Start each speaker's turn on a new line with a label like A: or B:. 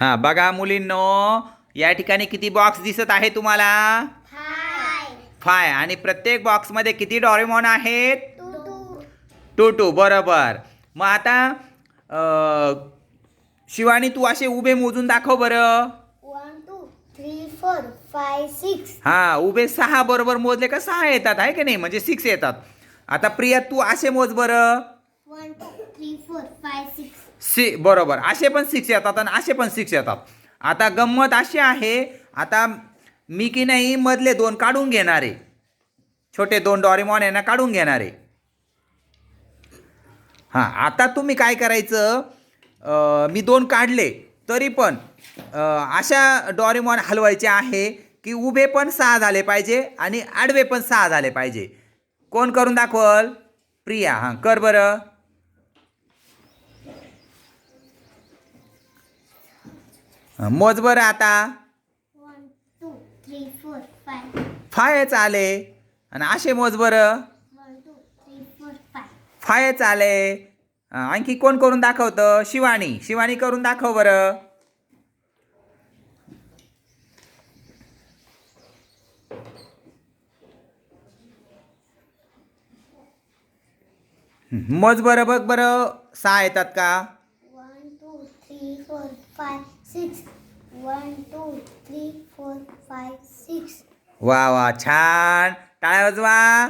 A: हां बघा मुलींनो या ठिकाणी किती बॉक्स दिसत आहे तुम्हाला? फाय. आणि प्रत्येक बॉक्समध्ये किती डॉरेमॉन आहेत?
B: टू टू
A: बरोबर. मग आता शिवानी तू असे उभे मोजून दाखव बरं. हा उभे सहा बरोबर मोजले का सहा येतात आहे की नाही? म्हणजे सिक्स येतात. आता प्रिया तू असे मोज बरं. सी बरोबर. असे पण सिक्स येतात आणि असे पण सिक्स येतात. आता गंमत अशी आहे आता मी की नाही मधले दोन काढून घेणार. आहे छोटे दोन डॉरेमॉन यांना काढून घेणार. आहे हां आता तुम्ही काय करायचं मी दोन काढले तरी पण अशा डॉरेमॉन हलवायचे आहे की उभे पण सहा झाले पाहिजे आणि आडवे पण सहा झाले पाहिजे. कोण करून दाखवल? प्रिया. हां कर बरं. मोज बरं आता.
B: फाय
A: फायच आले आणि असे मोज बरं.
B: फाय
A: फायच आले हं, आणखी कोण करून दाखवतं? शिवानी. शिवानी करून दाखव बरं. मोज बरं बघ बरं. सहा येतात का?
B: One two three four five six one two three four five six
A: वा वा छान टाळ्या वाजवा